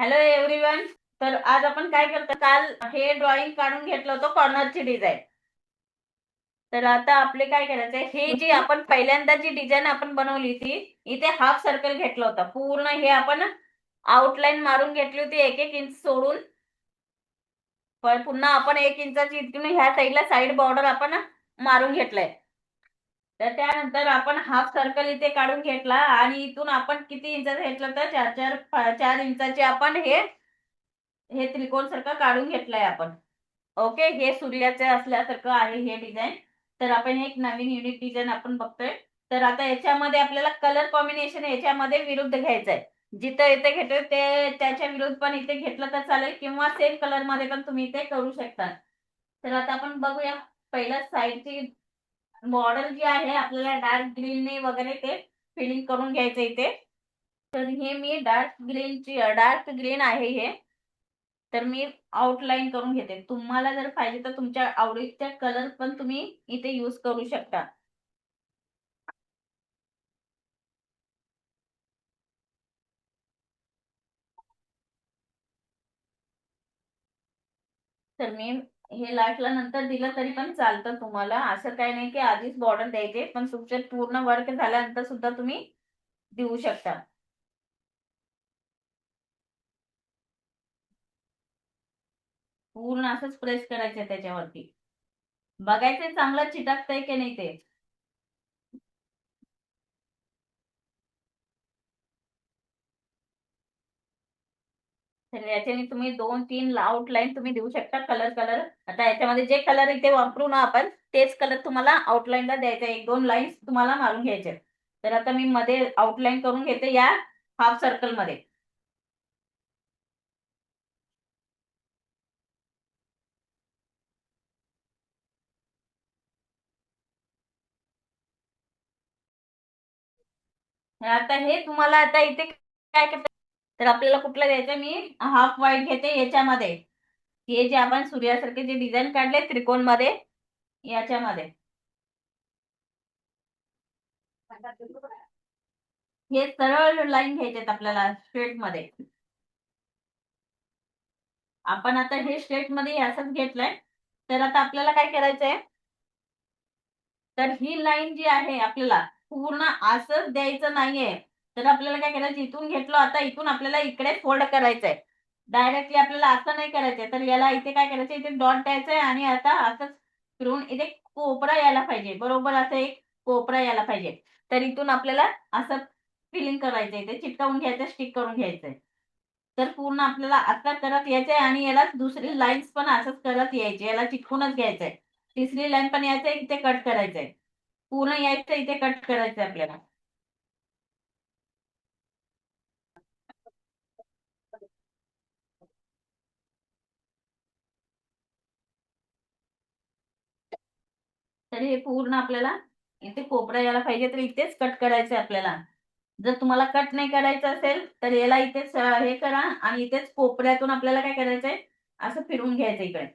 Hello everyone तर आज आपण काय करतो काल हे ड्रॉइंग काढून घेतलं होतं कॉर्नरची डिझाईन तर आता आपले काय करायचंय? हे जी आपण पहिल्यांदा जी डिझाईन आपण बनवली होती इथे हाफ सर्कल घेतलं होतं. पूर्ण हे आपण आउटलाईन मारून घेतली होती एक एक इंच सोडून. पण पुन्हा आपण एक इंचाची इथून ह्या साईडला साईड बॉर्डर आपण मारून घेतलंय. तर त्यानंतर आपण हाफ सर्कल इथे काढून घेतला आणि इथून आपण किती इंचाचं घेतलं तर चार चार चार इंचाचे आपण हे हे त्रिकोण सारखं काढून घेतलंय आपण. ओके हे सूर्याचे असल्यासारखं आहे हे डिझाईन तर आपण एक नवीन युनिक डिझाईन आपण बघतोय. तर आता याच्यामध्ये आपल्याला कलर कॉम्बिनेशन याच्यामध्ये विरुद्ध घ्यायचं आहे जिथं इथे घेतोय ते त्याच्या विरुद्ध पण इथे घेतलं तर चालेल किंवा सेम कलरमध्ये पण तुम्ही इथे करू शकता. तर आता आपण बघूया. पहिल्या साईडची मॉडेल जे आहे आपल्याला डार्क ग्रीनने वगैरे ते फिलिंग करून घ्यायचं इथे. तर हे मी डार्क ग्रीनची डार्क ग्रीन आहे हे. तर मी आउटलाईन करून घेते. तुम्हाला जर पाहिजे तर तुमच्या आवडीचा कलर पण तुम्ही इथे यूज करू शकता. तर मी हे लास्टला नंतर दिलं तरी पण चालतं तुम्हाला. असं काही नाही की आधीच बॉर्डर द्यायचे पण तुमचे पूर्ण वर्क झाल्यानंतर सुद्धा तुम्ही देऊ शकता. पूर्ण असंच प्रेस करायचं त्याच्यावरती. बघायचं चांगलं चिटकतंय की नाही ते. तर याच्याने तुम्ही दोन तीन आउटलाईन तुम्ही देऊ शकता कलर कलर आता याच्यामध्ये जे कलर इथे वापरू ना आपण तेच कलर तुम्हाला आउटलाईनला द्यायचा एक दोन लाईन्स तुम्हाला मारून घ्यायचे. तर आता मी मध्ये आउटलाईन करून घेते या हाफ सर्कलमध्ये. आता हे तुम्हाला आता इथे काय करता तर आपल्याला कुठलं द्यायचं मी हाफ व्हाईट घेते याच्यामध्ये. हे जे आपण सूर्यासारखे जे डिझाईन काढले त्रिकोणमध्ये याच्यामध्ये. हे सरळ लाईन घ्यायचे आपल्याला स्ट्रेटमध्ये. आपण आता हे स्ट्रेटमध्ये असंच घेतलंय. तर आता आपल्याला काय करायचंय? तर ही लाईन जी आहे आपल्याला पूर्ण असंच द्यायचं नाहीये. तर आपल्याला काय करायचं? इथून घेतलं आता इथून आपल्याला इकडे फोल्ड करायचंय. डायरेक्टली आपल्याला असं नाही करायचंय. तर याला इथे काय करायचं इथे डॉट द्यायचंय आणि आता असंच फिरून इथे कोपरा यायला पाहिजे. बरोबर? असं एक कोपरा यायला पाहिजे. तर इथून आपल्याला असं फिलिंग करायचंय. ते चिटकावून घ्यायचं स्टिक करून घ्यायचंय. तर पूर्ण आपल्याला आता करत यायचंय आणि याला दुसरी लाईन्स पण असंच करत यायचे. याला चिटकूनच घ्यायचंय. तिसरी लाईन पण यायचंय इथे कट करायचंय. पूर्ण यायचं इथे कट करायचंय आपल्याला. तर हे पूर्ण आपल्याला इथे कोपरा यायला पाहिजे तर इथेच कट करायचे आपल्याला. जर तुम्हाला कट नाही करायचं असेल तर याला इथेच हे करा आणि इथेच कोपऱ्यातून आपल्याला काय करायचंय? असं फिरवून घ्यायचं इकडे.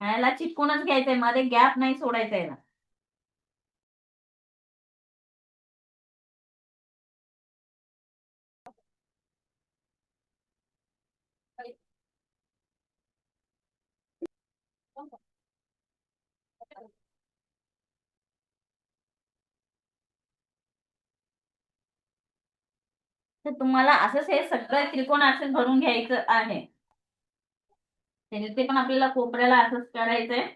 ह्याला चिटकूनच घ्यायचंयमध्ये गॅप नाही सोडायचा याला. तर तुम्हाला असंच हे सगळं त्रिकोण असं भरून घ्यायचं आहे. ते पण आपल्याला कोपऱ्याला असंच करायचंय.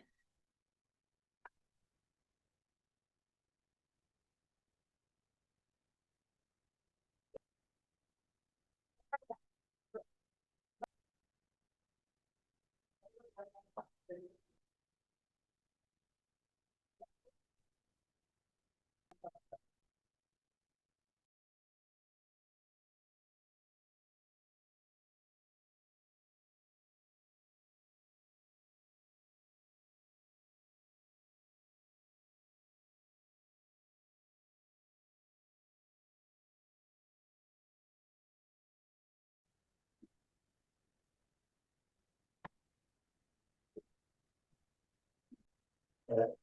that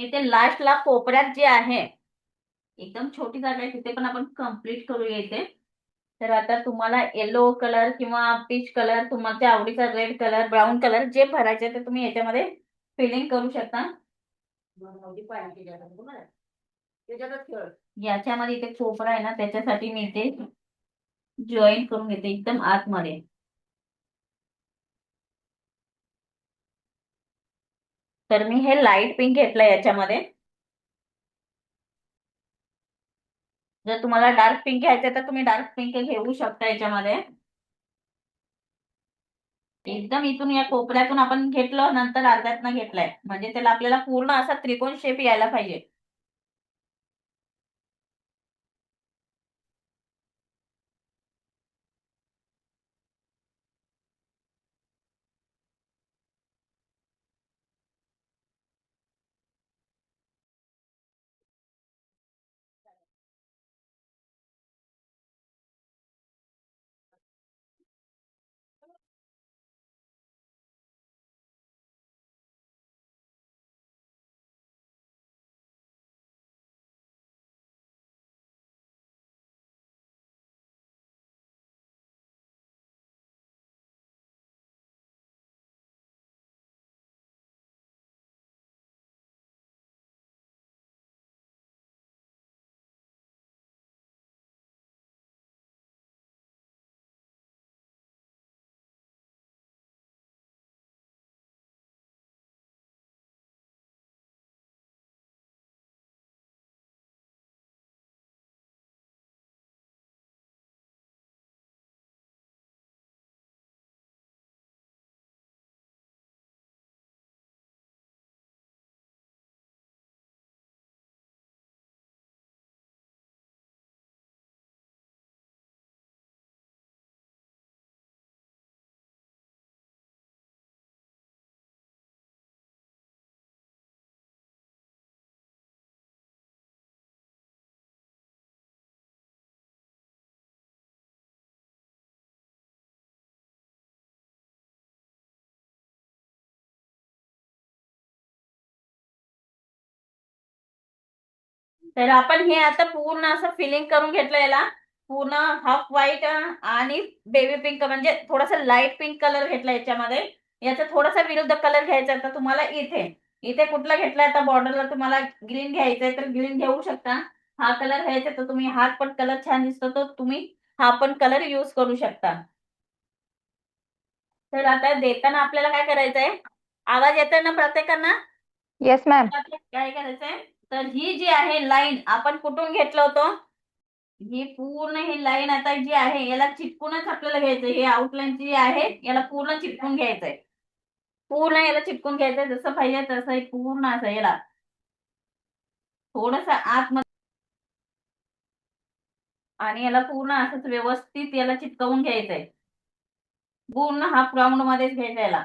इथे लास्टला कोपऱ्यात जे आहे एकदम छोटी जागा आहे तिथे पण आपण कंप्लीट करूया इथे. तर आता तुम्हाला येलो कलर किंवा पीच कलर तुमच्या आवडीचा रेड कलर ब्राऊन कलर जे भरायचे ते तुम्ही याच्यामध्ये फिलिंग करू शकता. याच्यामध्ये इथे कोपरा आहे ना त्याच्यासाठी मी इथे जॉईन करून घेते एकदम आतमध्ये. तर मी हे लाइट पिंक घेतलंय याच्यामध्ये. जर तुम्हाला डार्क पिंक घ्यायचं तर तुम्ही डार्क पिंक घेऊ शकता याच्यामध्ये. एकदम इथून या कोपऱ्यातून आपण घेतलं नंतर अर्ध्यातनं घेतलंय. म्हणजे त्याला आपल्याला पूर्ण असा त्रिकोण शेप यायला पाहिजे. तर आपण हे आता पूर्ण असं फिलिंग करून घेतलं याला. पूर्ण हाफ व्हाईट आणि बेबी पिंक म्हणजे थोडासा लाइट पिंक कलर घेतला याच्यामध्ये. याचा थोडासा विरुद्ध कलर घ्यायचा तर तुम्हाला इथे इथे कुठला घेतलाय आता बॉर्डरला तुम्हाला ग्रीन घ्यायचंय तर ग्रीन घेऊ शकता. हा कलर घ्यायचा तर तुम्ही हा पण कलर छान दिसतो तर तुम्ही हा पण कलर युज करू शकता. तर आता देताना आपल्याला काय करायचंय? आवाज येतोय ना प्रत्येकांना? येस मॅम काय करायचंय? तर ही जी आहे लाईन आपण कुठून घेतलं होतं? ही पूर्ण ही लाईन आता जी आहे याला चिटकूनच आपल्याला घ्यायचं हे आउटलाईन जी आहे याला पूर्ण चिटकून घ्यायचंय पूर्ण याला चिटकून घ्यायचंय जसं पाहिजे तसं हे पूर्ण असं याला. थोडस आतमध्ये आणि याला पूर्ण असंच व्यवस्थित याला चिटकवून घ्यायचंय पूर्ण हाफ राऊंड मध्येच घ्यायचा याला.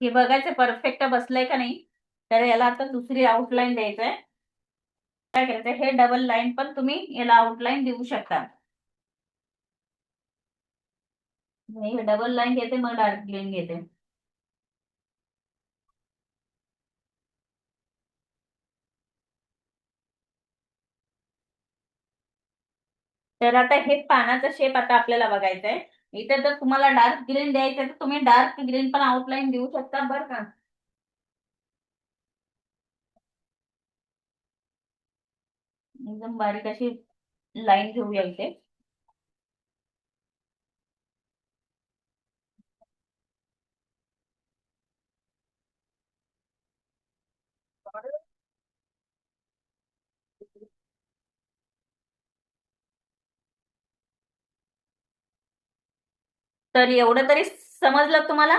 हे बघायचं परफेक्ट बसलंय का नाही? तर याला आता दुसरी आउटलाईन द्यायचंय. काय करायचं हे डबल लाईन पण तुम्ही याला आउटलाईन देऊ शकता. हे डबल लाईन घेते मग डार्क लाईन घेते. तर आता हे पानाचा शेप आता आपल्याला बघायचा आहे इथे जर तुम्हाला डार्क ग्रीन द्यायचं तर तुम्ही डार्क ग्रीन पण आउटलाईन देऊ शकता बरं का. एकदम बारीक अशी लाईन घेऊया इथे. तर एवढं तरी समजलं तुम्हाला?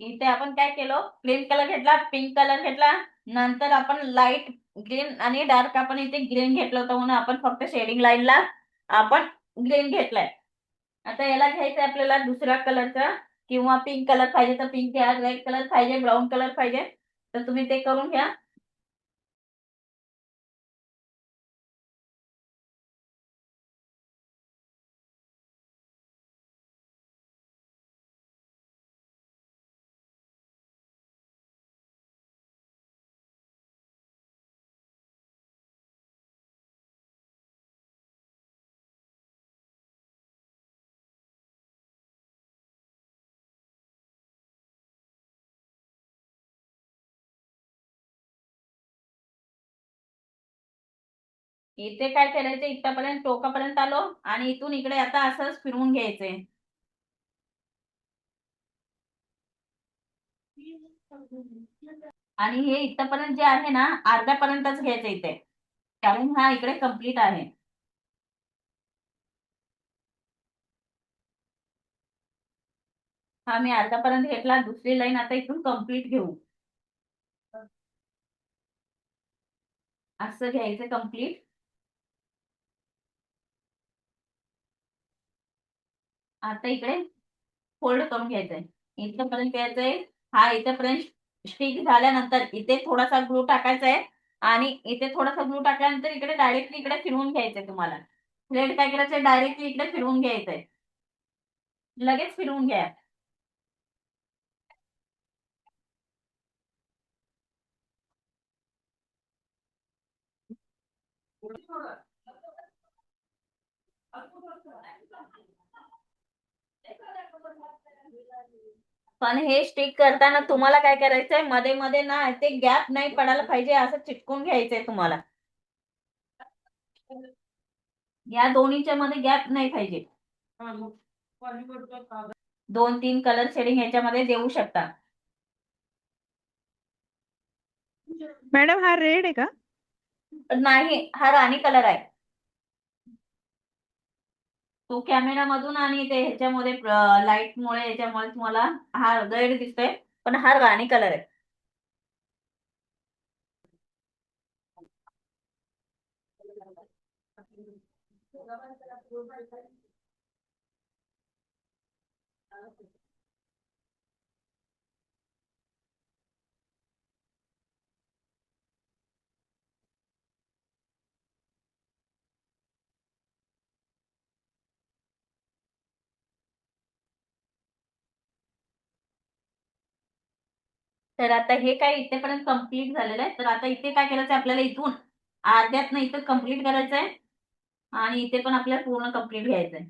इथे आपण काय केलं? ग्रीन कलर घेतला पिंक कलर घेतला. नंतर आपण लाइट ग्रीन आणि डार्क आपण इथे ग्रीन घेतलं होतं म्हणून आपण फक्त शेडिंग लाईनला आपण ग्रीन घेतलाय. आता याला घ्यायचं आपल्याला दुसऱ्या कलरचा किंवा पिंक कलर पाहिजे तर पिंक घ्या रेड कलर पाहिजे ब्राऊन कलर पाहिजे. तर तुम्ही ते करून घ्या. इथे काय करायचं? इथपर्यंत टोकापर्यंत आलो आणि इथून इकडे आता असंच फिरवून घ्यायचंय आणि हे इथपर्यंत जे आहे ना अर्ध्यापर्यंतच घ्यायचं इथे. कारण हा इकडे कंप्लीट आहे. हा मी अर्ध्यापर्यंत घेतला दुसरी लाईन आता इथून कंप्लीट घेऊ. असं घ्यायचं कंप्लीट आता इकडे फोल्ड करून घ्यायचंय. इथपर्यंत घ्यायचंय. हा इथपर्यंत स्टिक झाल्यानंतर इथे थोडासा ग्लू टाकायचा आहे आणि इथे थोडासा ग्लू टाकल्यानंतर इकडे डायरेक्टली इकडे फिरवून घ्यायचंय तुम्हाला. थ्रेड काय करायचंय डायरेक्टली इकडे फिरवून घ्यायचंय. लगेच फिरवून घ्या. पण हे स्टिक करताना तुम्हाला काय करायचंय? मध्ये मध्ये ना ते गॅप नाही पडायला पाहिजे असं चिटकून घ्यायचंय तुम्हाला. या दोन्हीच्या मध्ये गॅप नाही पाहिजे. दोन तीन कलर शेडिंग याच्यामध्ये देऊ शकता. मॅडम हा रेड आहे का? नाही हा राणी कलर आहे. तो कॅमेरा मधून आणि ते ह्याच्यामध्ये लाइट मुळे याच्यामुळे तुम्हाला हा गैर दिसतोय पण हा राणी कलर आहे. तर आता हे काय इथेपर्यंत कंप्लीट झालेलं आहे. तर आता इथे काय करायचं आपल्याला? इथून अर्ध्यात नाही इथं कंप्लीट करायचंय. आणि इथे पण आपल्याला पूर्ण कंप्लीट घ्यायचंय.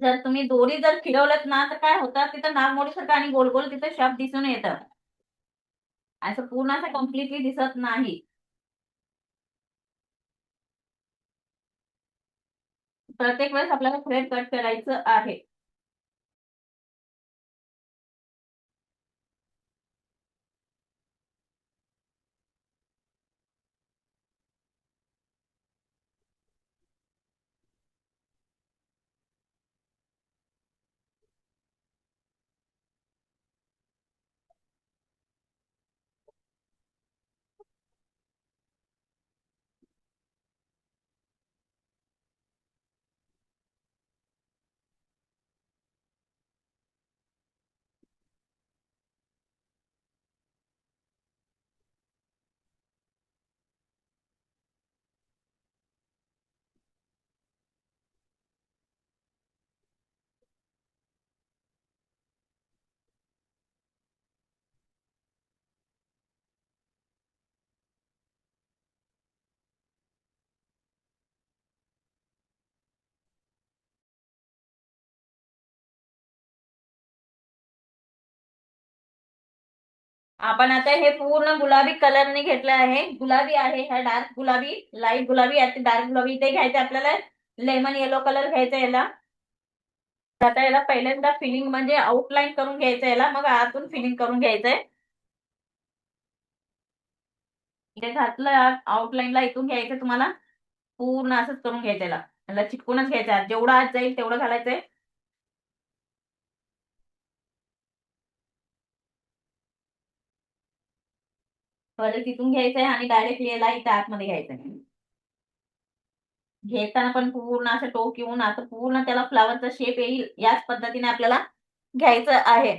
जर तुम्ही दोरी जर फिरवलत ना तर काय होतं? तिथं नागमोडीसारखं आणि गोल गोल तिथं शॉप दिसून येतं. असं पूर्ण असं कम्प्लिटली दिसत नाही. प्रत्येक वेळेस आपल्याला थ्रेड कट करायचं आहे. आपण आता हे पूर्ण गुलाबी कलरने घेतलं आहे. गुलाबी आहे हा डार्क गुलाबी लाइट गुलाबी आहे डार्क गुलाबी इथे घ्यायचं आपल्याला. लेमन येलो कलर घ्यायचा याला. आता याला पहिल्यांदा फिलिंग म्हणजे आउटलाईन करून घ्यायचं याला. मग आतून फिलिंग करून घ्यायचंय. इथे घातलं आउटलाईनला इथून घ्यायचं तुम्हाला. पूर्ण असंच करून घ्यायचं याला. चिकूनच चिटकूनच घ्यायचं जेवढा आत जाईल तेवढं घालायचंय. परत तिथून घ्यायचंय आणि डायरेक्ट याला इथे आतमध्ये घ्यायचंय. घेताना पण पूर्ण असं टोक येऊन असं पूर्ण त्याला फ्लावरचा शेप येईल याच पद्धतीने आपल्याला घ्यायचं आहे.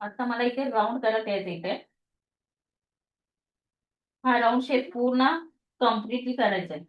आता मला इथे राऊंड करत यायचं इथे. हा राऊंड शेप पूर्ण कम्प्लिटली करायचा आहे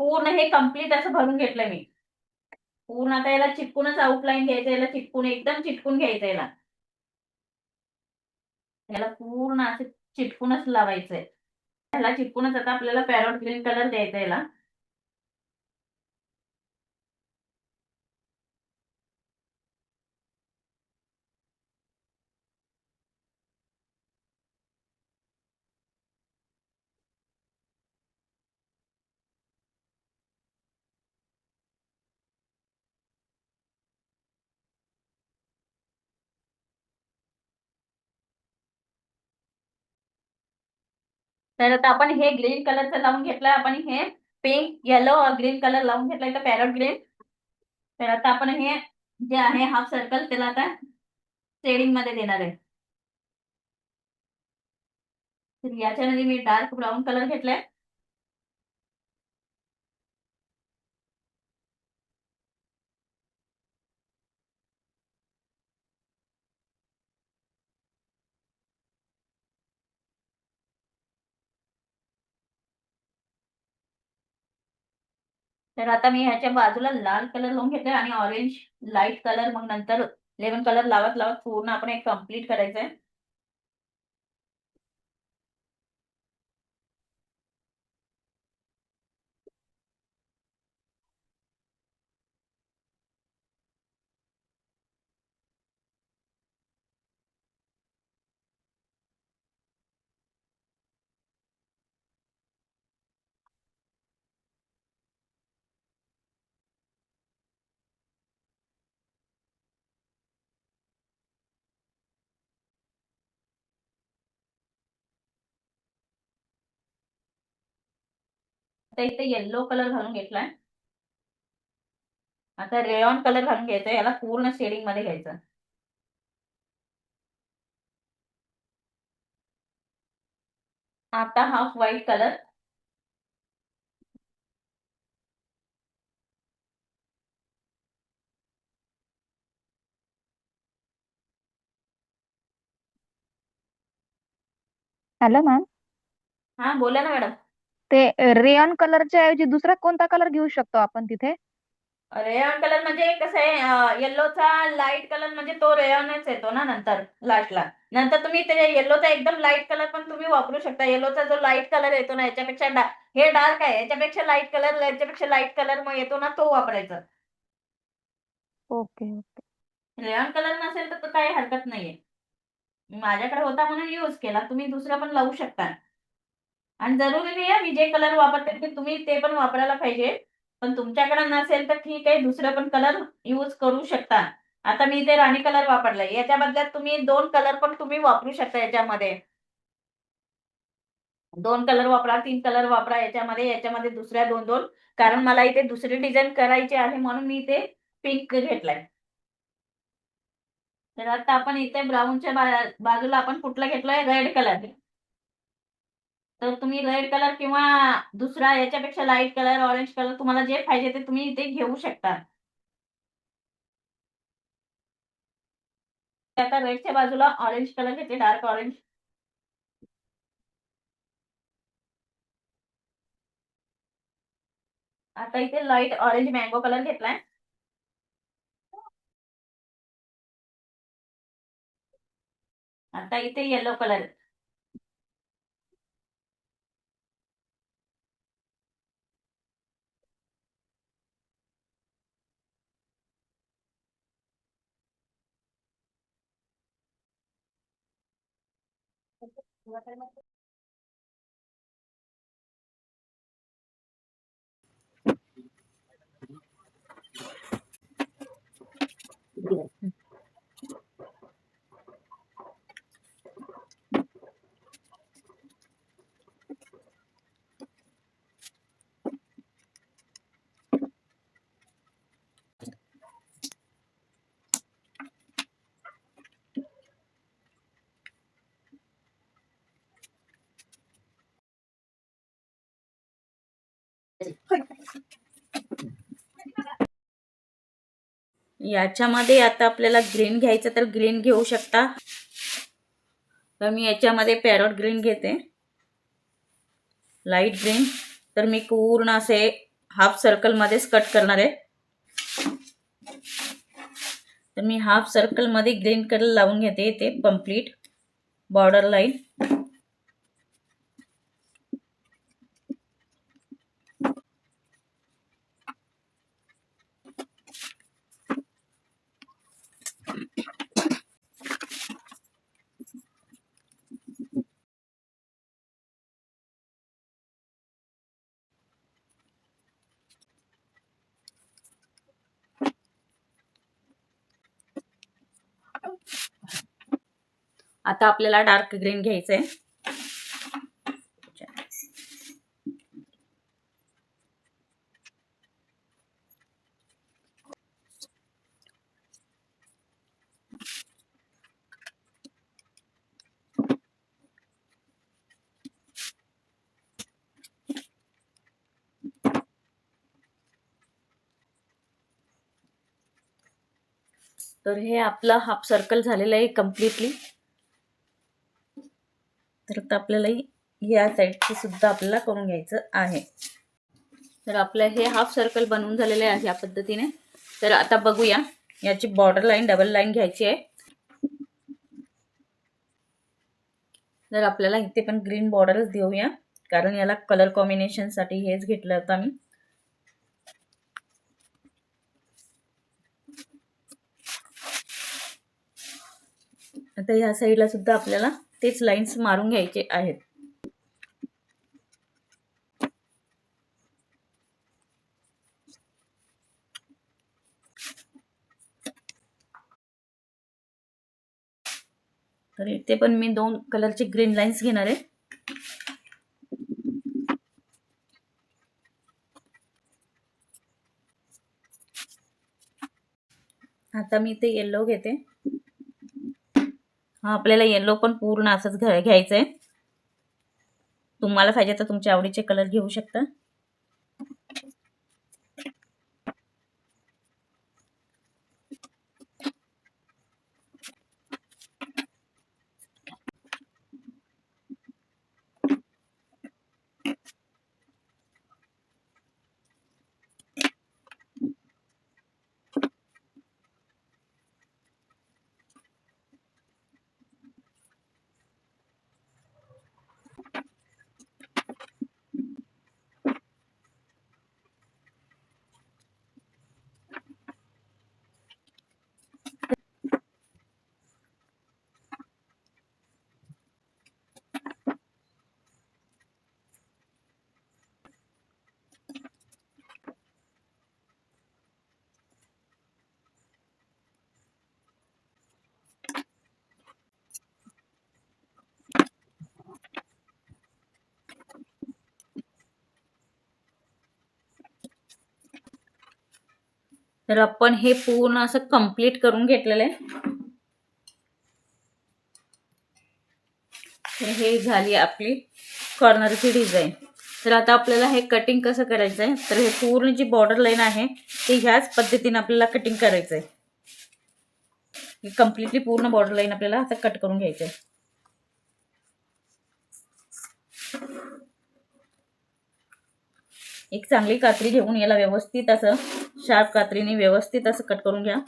पूर्ण हे कंप्लीट असं भरून घेतलं मी. पूर्ण आता याला चिटकूनच आउटलाईन घ्यायचं याला चिटकून एकदम चिटकून घ्यायचं याला. याला पूर्ण असं चिटकूनच लावायचंय. याला चिटकूनच आता आपल्याला पॅरोट ग्रीन कलर द्यायचा याला. तर आता आपण हे ग्रीन कलरचं लावून घेतलं आपण हे पिंक येलो ग्रीन कलर लावून घेतला तर पॅरोट ग्रीन तर आता आपण हे जे आहे हाफ सर्कल त्याला आता शेडिंगमध्ये देणार आहे. तर याच्यामध्ये मी डार्क ब्राऊन कलर घेतलाय. तर आता मी ह्याच्या बाजूला लाल कलर लावून घेते आणि ऑरेंज लाइट कलर मग नंतर लेमन कलर लावत लावत पूर्ण आपण एक कंप्लीट करायचंय. आता इथे येल्लो कलर घालून घेतलाय. आता रेयॉन कलर घालून घ्यायचा याला पूर्ण शेडिंगमध्ये घ्यायचं आता half white colour hello ma'am हा बोला ना मॅडम. ते रेयॉन कलरच्या ऐवजी दुसरा कोणता कलर घेऊ शकतो आपण तिथे? रेयॉन कलर म्हणजे कसं आहे येल्लोचा लाइट कलर म्हणजे तो रेयॉनच येतो ना नंतर लास्टला नंतर तुम्ही ते येल्लोचा एकदम लाइट कलर पण तुम्ही वापरू शकता. येल्लोचा जो लाइट कलर येतो ना याच्यापेक्षा डा- हे डार्क आहे याच्यापेक्षा लाइट कलर याच्यापेक्षा लाइट कलर मग येतो ना तो वापरायचा. Okay okay. रेयॉन कलर नसेल तर काही हरकत नाहीये. माझ्याकडे होता म्हणून यूज केला तुम्ही दुसरा पण लावू शकता. आणि जरुरी नाही मी जे कलर वापरते ते तुम्ही ते पण वापरायला पाहिजे. पण तुमच्याकडे नसेल तर ठीक आहे दुसरं पण कलर यूज करू शकता. आता मी ते राणी कलर वापरलाय. याच्या बदल्यात तुम्ही दोन कलर पण तुम्ही वापरू शकता याच्यामध्ये. दोन कलर वापरा तीन कलर वापरा याच्यामध्ये याच्यामध्ये दुसऱ्या दोन दोन. कारण मला इथे दुसरी डिझाईन करायची आहे म्हणून मी इथे पिंक घेतलाय. तर आता आपण इथे ब्राऊनच्या बाजूला आपण कुठला घेतलाय? रेड कलर तर तुम्ही रेड कलर किंवा दुसरा याच्यापेक्षा लाइट कलर ऑरेंज कलर तुम्हाला जे पाहिजे ते तुम्ही इथे घेऊ शकता. आता रेडच्या बाजूला ऑरेंज कलर घेते डार्क ऑरेंज आता इथे लाइट ऑरेंज मँगो कलर घेतलाय. आता इथे येलो कलर うん याच्यामध्ये आता आपल्याला ग्रीन घ्यायचं तर ग्रीन घेऊ शकता. तर मी याच्यामध्ये पॅरोट ग्रीन घेते. Light green. तर मी पूर्ण असे हाफ सर्कलमध्येच कट करणार आहे. तर मी हाफ सर्कलमध्ये ग्रीन कलर लावून घेते. ते कंप्लीट बॉर्डर लाईन. आता आपल्याला डार्क ग्रीन घ्यायचंय. तर हे आपलं हाफ सर्कल झालेलं आहे कम्प्लिटली तर आता आपल्याला या साईडची सुद्धा आपल्याला करून घ्यायचं आहे. तर आपलं हे हाफ सर्कल बनवून झालेलं आहे या पद्धतीने. तर आता बघूया. याची बॉर्डर लाईन डबल लाईन घ्यायची आहे. तर आपल्याला इथे पण ग्रीन बॉर्डरच देऊया. कारण याला कलर कॉम्बिनेशनसाठी हेच घेतलं होतं आम्ही. आता ह्या साईडला सुद्धा आपल्याला तेच लाईन्स मारून घ्यायचे आहेत. तर इथे पण मी दोन कलरचे ग्रीन लाईन्स घेणार आहे. आता मी ते येल्लो घेते. हा आपल्याला येल्लो पण पूर्ण असंच घ्यायचं आहे तुम्हाला पाहिजे तर तुमच्या आवडीचे कलर घेऊ शकता. तर आपण हे पूर्ण असं कंप्लीट करून घेतलेलं आहे. तर हे झाली आपली कॉर्नरची डिझाईन तर आता आपल्याला हे कटिंग कसं करायचं आहे? तर हे पूर्ण जी बॉर्डर लाईन आहे ती ह्याच पद्धतीने आपल्याला कटिंग करायचं आहे. कम्प्लिटली पूर्ण बॉर्डर लाईन आपल्याला आता कट करून घ्यायचं आहे. एक चांगली कात्री घेऊन याला व्यवस्थित असं शार्प कात्रीने व्यवस्थित असं कट करून घ्या.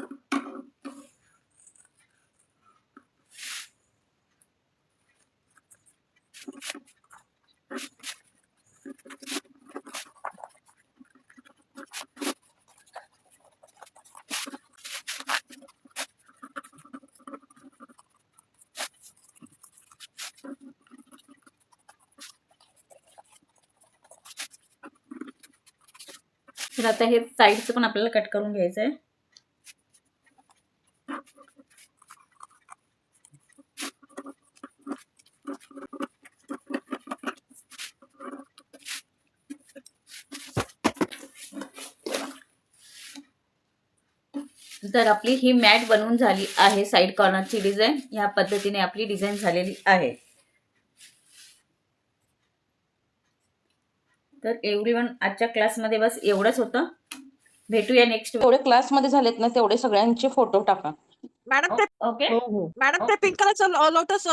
तर आता हे साईडचं पण आपल्याला कट करून घ्यायचं आहे तर आपली ही मॅट बनवून झाली आहे साईड कॉर्नरची डिझाईन या पद्धतीने आपली डिझाईन झालेली आहे तर एव्हरी वन आजच्या क्लासमध्ये बस एवढंच होतं. भेटूया नेक्स्ट जेवढे क्लासमध्ये झालेत ना तेवढे सगळ्यांचे फोटो टाका. मॅडम ते ओके हो हो. मॅडम ते पिंक कलरचं लोटस